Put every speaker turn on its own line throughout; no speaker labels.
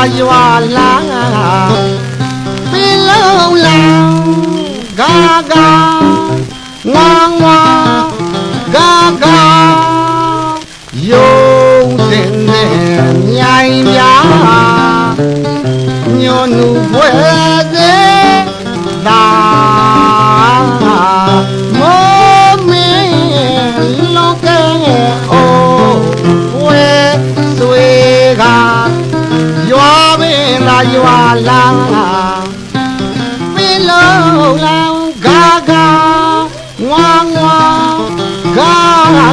လာရွာလာပင်လုံးလာဂါဂါဝါဝါဂါဂါယုံတင်တဲ့မြိုင်ပြာညွန်နူပွဲ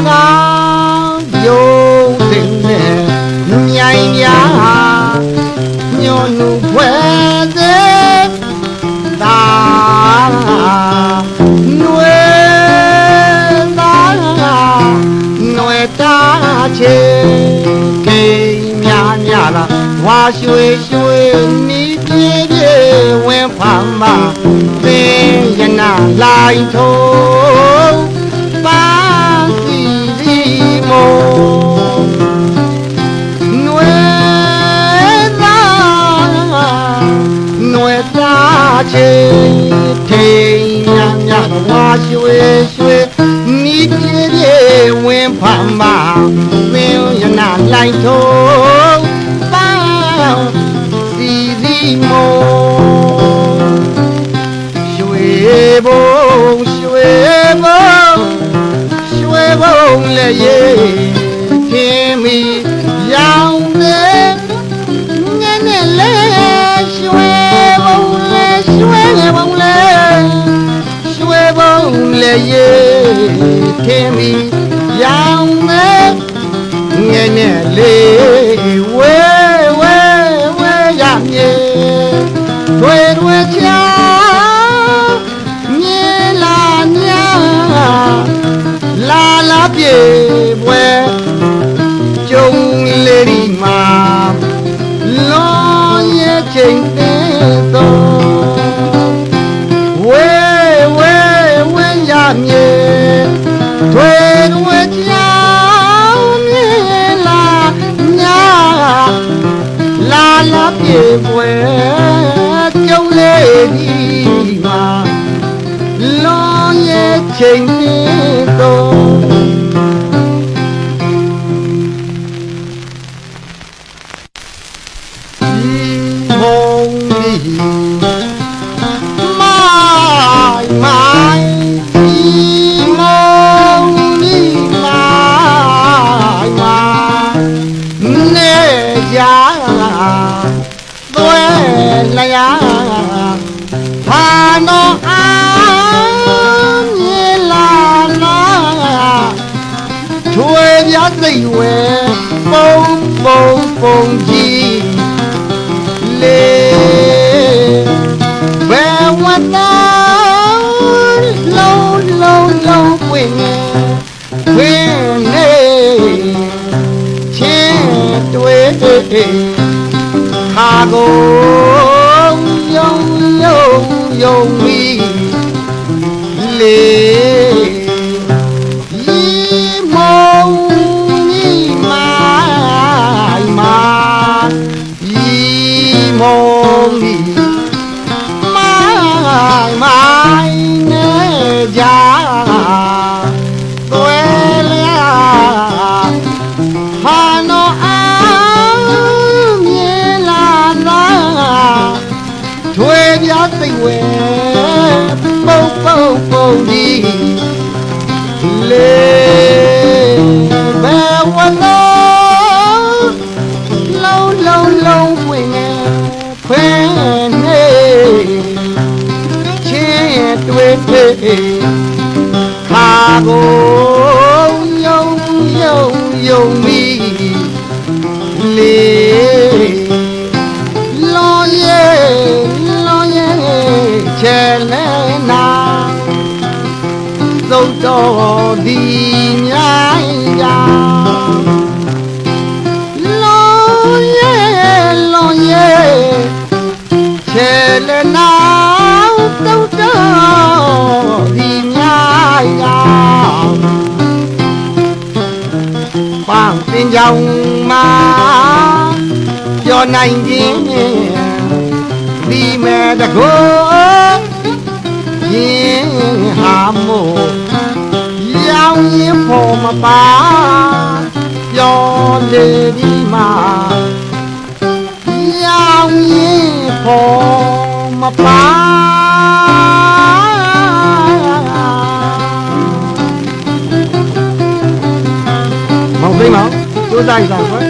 ဂါယုံတင်တဲ့မြိုင်ညာညွန်နူပွဲသေးတာနွေတာနွေတာချေကိမြမြလာဝါရွှေရွှေနီးပြေးပြေးဝင်ဖမ်းမသင်ရနာလိုက်ထိုး သားချေထိန်ညညဝါရွှေရွှေနီးပြေးပြေးဝင်ဖမ်းမသင်ရနာလိုက်ထိုးပန်းစီစီမောရွှေဘုံရွှေဘုံရွှေဘုံလည်းရေခင်းမီ ရွှေဘုံလည်းရေခင်းမီရောင်တဲ့ငယ်နဲ့လေဝဲဝဲဝဲရမြေတွေတွေချာမြေလာညာလာလာပြေပွဲကျုံလေးဒီမှာလွန်ရဲ့ချိန် လာပြေပွဲကျုံလေးဒီမှာလွန်ရဲ့ချိန်သေးတော့ ထွေပြစိတ်ဝဲပုံပုံပုံကြီးလေဘယ်ဝတ်သားလုံးလုံးလုံးပွင့်နေခွင်းနေချင်း ပုံပုံပုံဒီလေဘယ်ဝနောလုံးလုံးလုံးဝင်နေခွင်းနေချင်းရဲ့တွေ့တွေ့ခါ သုတ်တော်ဒီမြိုင်ရာလွန်ရဲ့လွန်ရဲ့ချဲလဲနာတုတ်တော်ဒီများရာပန်းပင်ကြော ပါပြောလေဒီမှာရောင်ရင်ဖို့မပါမောင်သိမ်းမောင်ကျိုးစားရအောင်ကွယ်